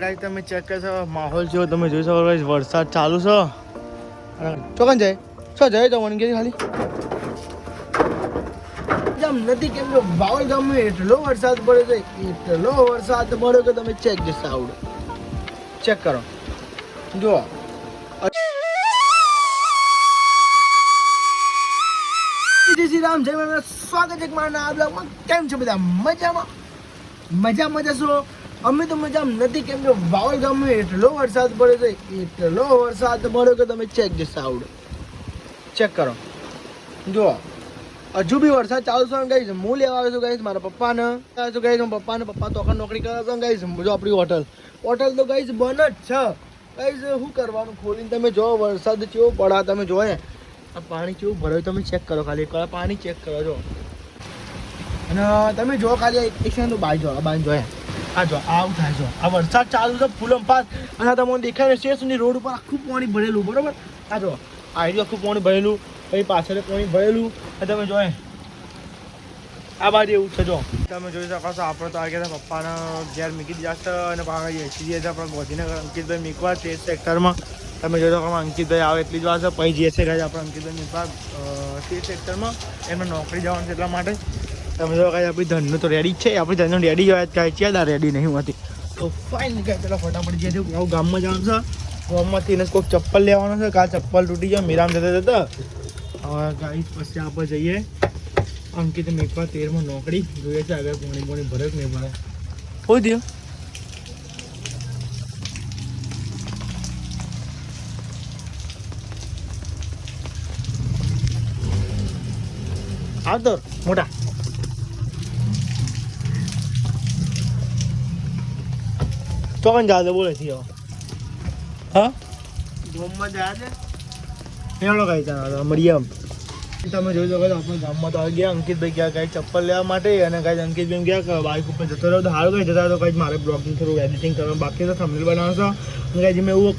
ગાઈ તમે ચેક કરશો, માહોલ જો તમે જોઈ શકો ગાઈસ, વરસાદ ચાલુ છે. ચોકન જાય. છો જાય તો કે ખાલી. જમ નથી કેમ જો બાવલ ગામમાં એટલો વરસાદ પડે છે, એટલો વરસાદ પડ્યો કે તમે ચેક જશે આવડે. ચેક કરો. જો જય શ્રી રામ, જય મારા સ્વાગત છે મારા આ બ્લોગમાં. કેમ છો બધા? મજામાં? મજા મજા છો અમે તો મજા નથી, કેમ કે વાવલ ગામમાં એટલો વરસાદ પડ્યો છે, એટલો વરસાદ પડ્યો કે તમે ચેક જશે આવડે ચેક કરો. જુઓ. હજુ બી વરસાદ ચાલુ છે ગઈશ હું લેવા આવ્યો છું ગઈશ મારા પપ્પાને. આવ્યો છું ગઈ પપ્પાને. પપ્પા તો આખા નોકરી કરે છે ગઈશ જો આપણી હોટલ. હોટલ તો ગઈશ બને જ છે. ગઈશ શું કરવાનું? ખોલીને તમે જો વરસાદ કેવો પડા. તમે જો આ પાણી કેવું ભરાયું? તમે ચેક કરો ખાલી. એક પાણી ચેક કરો જો અને તમે જો ખાલી એક સેકન્ડ બાય જો બાય જો આ જો આવું થાય જો. આ વરસાદ ચાલુ છે ફૂલમ પાસ. અને આ તમને દેખાય ને સ્ટેશનની રોડ ઉપર આખું પાણી ભરેલું, બરોબર? આ જો, આ આખું પાણી ભરેલું, પછી પાછળ પાણી ભરેલું. અને તમે જોયે. આ બાજુ એવું છે, જો. તમે જોઈ શકો છો, આપણે તો આગળ પપ્પાના ઘેર મૂકી દીધા છે અને પાછા એસી છે, આપણે ગોધીનગર અંકિતભાઈ મીકવા તે સેક્ટરમાં તમે જોઈ શકો અંકિતભાઈ આવે એટલી જ વાત છે, પછી જે છે આપણે અંકિતભાઈ મીકવા તે સેક્ટરમાં એમને નોકરી જવાનું છે એટલા માટે. તમે તો કાંઈ આપણી ધનનું તો રેડી છે. આપણી ધનનું રેડી કાંઈ છે ના રેડી નહીં હોતી. તો ફાઇન કાંઈ પેલા ફટાફટ જઈએ આવું ગામમાં જવાનું છે. ગામમાંથી એને કોઈક ચપ્પલ લેવાનો છે. કાં ચપ્પલ તૂટી જાય મીરામ જતા જતા. હવે ગાઈ પછી આપણે જઈએ. અંકિત મેકવા તેરમાં નોકરી. જોઈએ છે આગળ પોણી પોણી ભરે કે નહીં ભરે. હોય દિયો આવતો મોટા. ચોકન જા બોલે હવે હા? ગોમમાં છે. હેલો કઈ ચાલો મળીએ તમે જોઈ શકો છો આપણે ગામમાં તો આવી ગયા. અંકિતભાઈ ગયા કઈ ચપ્પલ લેવા માટે અને કઈ અંકિતભાઈ ગયા બાઇક ઉપર જતો રહ્યો. તો સારું કઈ જતા તો કઈ મારે બ્લોગિંગ થોડું એડિટિંગ કરવા બાકી તો થંબનેલ બનાવશો અને કઈ મેં એવું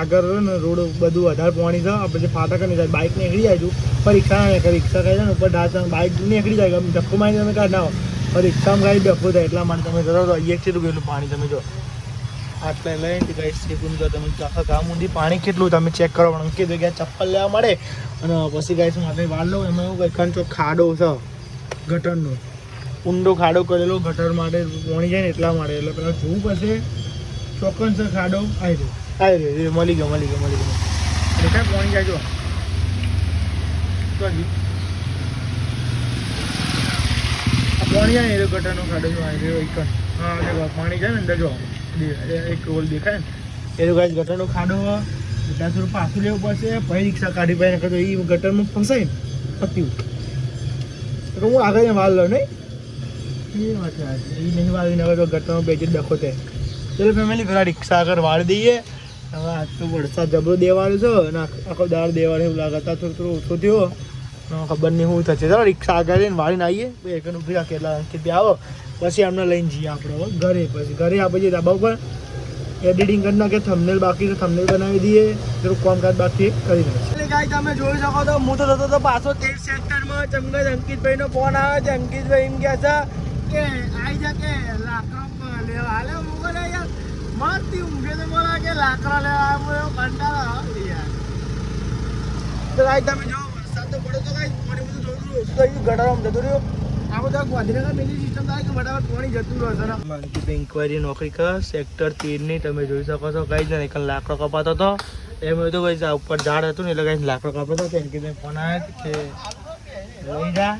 આગળ રહ્યો ને રોડ બધું વધારે પહોંચી છે. આપણે જે ફાટક નહીં જાય બાઇક નીકળી જાય છું પણ રિક્ષા રિક્ષા કહે છે ને ઉપર ઢાચ બાઇક નીકળી જાય ધક્કો મારી તમે કાઢ ના હો પણ રિક્ષામાં કાંઈ ડફો થાય એટલા માટે તમે જતો તો અહીંયા છે ગયેલું પાણી તમે જો. આટલે લઈને ગાઈ શેકું તો તમે આખા ગામ ઊંધી પાણી કેટલું તમે ચેક કરો પણ અંકિત ગયા ચપ્પલ લેવા મળે. અને પછી ગાઈસ માટે વાળ લો એમાં એવું કંઈ કંચો ખાડો છે, ગટરનો. ઊંડો ખાડો કરેલો, ગટર માટે પોણી જાય ને એટલા માટે. એટલે પેલા જોવું પડશે, ચોક્કસ ખાડો આવી રહ્યો. આવી રહ્યો, એ મળી ગયો મળી ગયો મળી ગયો. દેખાય પોણી જાય જો. પાણી. જાય ને એ ગટરનો ખાડો, જો આવી રહ્યો, એક. હા પાણી જાય ને અંદર જો. એક રોલ દેખાય ને. એ તો ગટરનો ખાડો એટલે થોડું પાછું લેવું પડશે. પછી રિક્ષા કાઢી પાઈ નાખે તો એ ગટરમાં તો હું આગળ ને વાળ લો નહીં? વાત નહીં વાળી નાખે તો ગટરમાં બેજી ડખો થાય. ચલો ફેમિલી પેલા રિક્ષા આગળ વાળી દઈએ. હવે આજ તો વરસાદ જબરો દેવાનો છે આખો દાળ દેવાનો એવું લાગતા થોડું થોડું ઓછો થયો. ખબર નહીં શું થશે. ચાલો રિક્ષા આગળ લઈને વાળીને આવીએ. એક ઊભી રાખીએ. એટલે આવો. પછી એમને લઈને જઈએ આપણે ઘરે પછી. ઘરે આપણે જઈએ ધાબા ઉપર એડિટિંગ કરી નાખે થંબનેલ બાકી તો થંબનેલ બનાવી દઈએ. થોડું કામકાજ બાકી કરી ગાઈ તમે જોઈ શકો તો હું તો થતો તો પાછો તેર સેક્ટરમાં ચમગજ અંકિતભાઈનો ફોન આવે છે. અંકિતભાઈ એમ કહે છે કે આવી જા કે, લાકડા લેવા. હાલે મોકલે યાર મસ્તી ઊંઘે તો બોલા કે, લાકડા લેવા આવ્યો કંટાળો આવે યાર. તો ગાઈ તમે જો વરસાદ તો પડ્યો તો ગાઈ પાણી બધું જોયું થઈ જતું રહ્યું. આ બધા ગાંધીનગર મિલી સિસ્ટમ થાય કે ફટાફટ પાણી જતું રહેશે માનકી ઇન્કવાયરી નોકરી કર સેક્ટર તેરની તમે જોઈ શકો છો, કઈ જ નહીં લાકડો કપાતો હતો. એમ તો ભાઈ ઉપર ઝાડ હતું ને, એટલે કઈ લાકડો કપાતો હતો કે ફોન આવ્યો કે લઈ જા.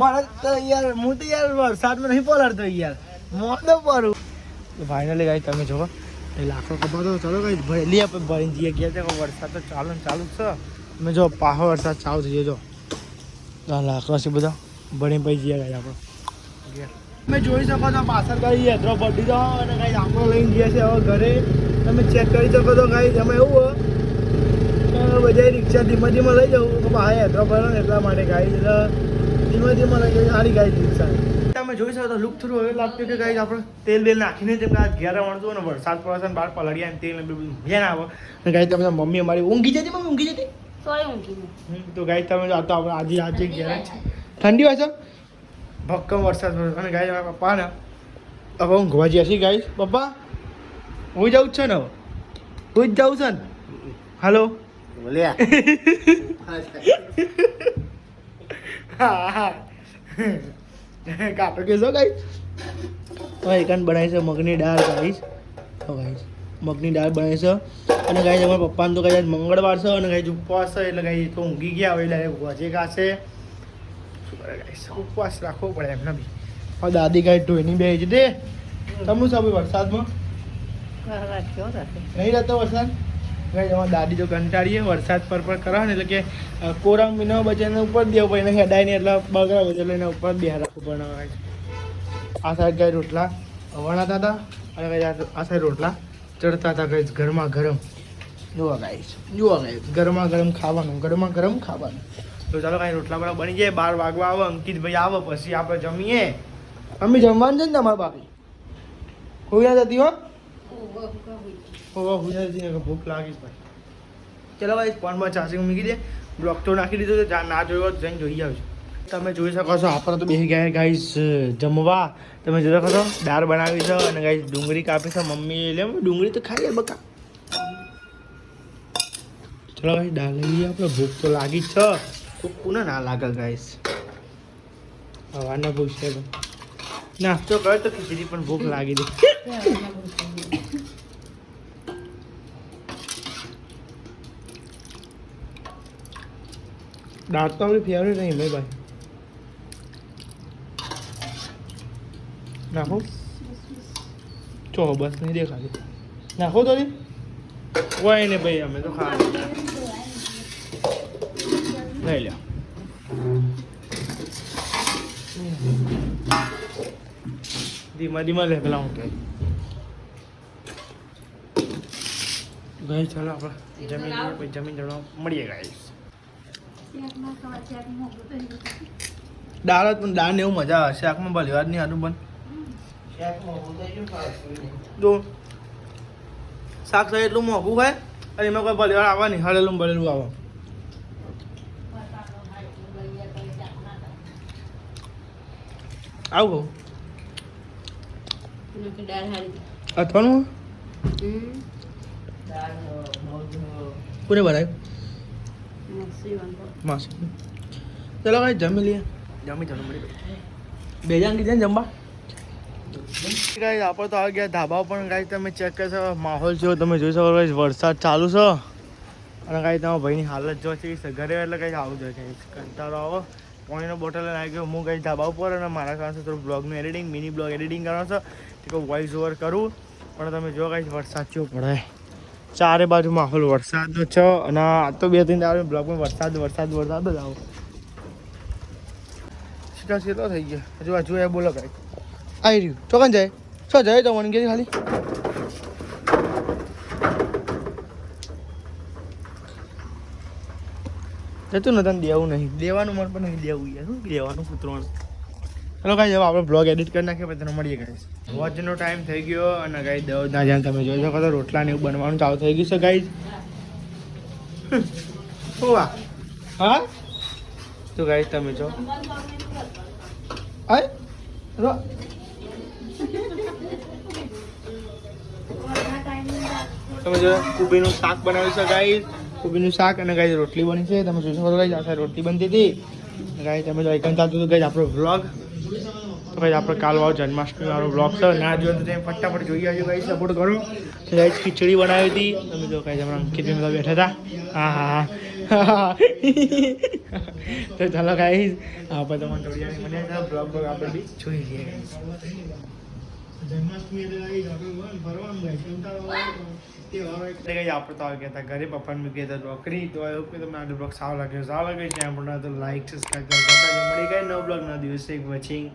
મારે તો યાર, હું તો યાર વરસાદમાં નહીં પલાળતો યાર. મોકલો પરું ફાઇનલી ગાઈ તમે જો એ લાકડો કપાતો ચાલો કઈ ભરેલી આપણે ભરીને જઈએ ગયા છે વરસાદ તો ચાલુ ચાલુ જ છે. તમે જો પાહો વરસાદ ચાલુ થઈ જો લાકડો છે બધા. ભણી પછી જઈએ ગાઈ આપણે. તમે જોઈ શકો છો પાછળ કઈ યાત્રા પડી દો અને કઈ આપણો લઈને ગયા છે હવે ઘરે. તમે ચેક કરી શકો છો કઈ તમે એવું હોય બધા રિક્ષા ધીમે ધીમે લઈ જાઉં તો ભાઈ ને એટલા માટે ગાઈ એટલે ધીમે ધીમે લઈ જવું સારી ગાઈ રિક્ષા તમે જોઈ શકો તો લુક થોડું હવે લાગતું કે ગાઈ આપણે તેલ બેલ નાખીને તે આ ઘેર વણતું ને વરસાદ પડે છે ને બહાર પલળ્યા ને તેલ ને બધું મજા ના આવે. અને ગાઈ તમે મમ્મી અમારી ઊંઘી જતી મમ્મી ઊંઘી જતી? સોય ઊંઘી તો ગાઈ તમે આ તો આપણે આજે આજે ઘેર છે. ઠંડી હોય છે? ભક્કમ વરસાદ અને ગાય મારા પપ્પા ને હવે ઊંઘવા જઈએ છીએ ગાય પપ્પા હું જવું જ છે ને હવે? હું જ જવું છે ને? હાલો. બોલ્યા. હા હા કાપડ કેસો ગાઈ હવે એકાન બનાવી છે મગની દાળ ગાઈશ તો ગાઈશ મગની દાળ બનાવી છે. અને ગાઈ અમારા પપ્પાને તો ગાઈ મંગળવાર છે અને ગાઈ ઉપવાસ છે એટલે ગાઈ તો ઊંઘી ગયા હોય એટલે ગોજે ખાશે. ઉપવાસ રાખવો પડે એમને બી હવે દાદી ગાઈ ઢોઈની બે જ દે તમનું સાબુ વરસાદમાં? નહીં રહેતો વરસાદ? ગાઈ અમારી દાદી તો કંટાળીએ, વરસાદ પર પર કરો ને, એટલે કે કોરામ વિના બચાને ઉપર દેવો પડે, એને હેડાય નહીં, એટલે બગડા બધે એટલે એને ઉપર બે રાખવું પણ. આ સાઈડ ગાય રોટલા વણાતા હતા અને ગાઈસ આ- આ સાઈડ રોટલા ચડતા હતા ગાઈસ ગરમા ગરમ. જોવા ગાઈશ જોવા ગાઈશ ગરમા ગરમ ખાવાનું, ગરમા ગરમ ખાવાનું. તો ચાલો કાંઈ રોટલા બરાબર બની જાય, બાર વાગવા આવે, અંકિતભાઈ આવે, પછી આપણે જમીએ. મમ્મી જમવાનું છે ને તમારે બાકી કોઈ ના જતી હો. જતી ને ભૂખ લાગી ભાઈ. ચાલો ભાઈ, ફોનમાં ચાર્જિંગ મૂકી દે. બ્લોક તો નાખી દીધો છે ના જોયો જઈને જોઈ આવજો. તમે જોઈ શકો છો, આપણે તો બેસી ગયા ગાઈસ જમવા. તમે જોઈ શકો છો, દાળ બનાવી છે અને ગાઈસ ડુંગળી કાપી છે, મમ્મી લે ડુંગળી તો ખાઈ લે બકા. ચલો ભાઈ, દાળ લઈ આપણે ભૂખ તો લાગી જ છે. તો ના લાગે ગાઈસ હવાના તો. નાસ્તો કર્યો તો ખીચડી પણ ભૂખ લાગી દે દાળ તો આપણી ફેવરેટ નહીં મેં ભાઈ. નાખો. ચો, બસ નહીં દેખાતી. નાખો તો કોઈ ને ભાઈ, અમે તો ખા લઈ લ્યો ધીમા ધીમા લેગલા હું કે ગઈ ચાલો આપણે જમીન જમીન જણવા મળીએ ગાઈસ દાળ પણ દાળ ને એવું મજા આવે. શાકમાં ભલે વાત નહીં આનું પણ જો શાક એટલું મોંઘું હોય અને એમાં કોઈ ભલે આવે નહીં. હળેલું ભરેલું આવે આવું. અથવાનું? કોને બનાવ્યું? માસી ચલો ભાઈ જમી લઈએ. જમી જમી મળી બે જણ કીધે ને જમવા? ગાઈસ આપણે તો આવી ગયા ધાબા પણ ગાઈસ તમે ચેક કરશો માહોલ જો તમે જોઈ શકો guys, વરસાદ ચાલુ છે. અને ગાઈસ તમારા ભાઈની હાલત જો છે. ઘરે એટલે કંઈ આવું જોઈએ guys. કંટાળો આવો. પાણીનો બોટલ આવી હું કંઈ ધાબા ઉપર અને મારા કારણે થોડું બ્લોગનું એડિટિંગ મિની બ્લોગ એડિટિંગ કરવાનો છે. તે કોઈ વોઇસ ઓવર કરું. પણ તમે જો કાંઈ વરસાદ કેવો પડે. ચારે બાજુ માહોલ વરસાદનો છે અને આ તો બે ત્રણ દાડે બ્લોગમાં વરસાદ વરસાદ વરસાદ જ આવો. સીધા સીધો થઈ ગયો. હજુ હજુ એ બોલો કાંઈ આવી રહ્યું. ચોકન જાય. શું જાય તો મને ખાલી. જતું ને તને દેવું નહીં. દેવાનું મન પણ નહીં દેવું યાર. શું દેવાનું કૂતરવાનું ચલો કાંઈ જવા આપણે બ્લોગ એડિટ કરી નાખીએ, પછી તને મળીએ ગાઈસ વોચનો ટાઈમ થઈ ગયો અને ગાઈ દવ ના જ્યાં તમે જોઈ શકો છો, રોટલા ને એવું બનવાનું ચાલુ થઈ ગયું છે ગાઈસ હોવા હા? તો ગાઈસ તમે જો. આય રો. તમે જો કુબીનું શાક બનાવ્યું છે ગાઈસ કુબીનું શાક અને ગાય રોટલી બની છે. તમે જોઈ શકો છો ગાય રોટલી બનતી હતી. ગાય તમે જો એકન ચાલતું હતું ગાય આપણો વ્લોગ તો ભાઈ આપણે કાલ વાવ જન્માષ્ટમી વાળો બ્લોગ છે. ના જો તમે ફટાફટ જોઈ આવજો ગાય સપોર્ટ કરો. ગાય ખીચડી બનાવી હતી. તમે જો ગાય હમણાં અંકિત બધા બેઠા હતા. હા હા હા. તો ચાલો, ગાઈસ આપણે તમને જોડિયાની મને બ્લોગ બ્લોગ આપણે જોઈ લઈએ. જન્માષ્ટમી આપણે તો આવી ગયા હતા ઘરે પપ્પાને મૂકી હતા તો એવું કે તમને આ બ્લોગ લાગ્યો, સારો લાગે છે આપણે તો લાઈક સબસ્ક્રાઈબ કરતા મળી ગઈ નવ બ્લોગ ના દિવસે. વોચિંગ.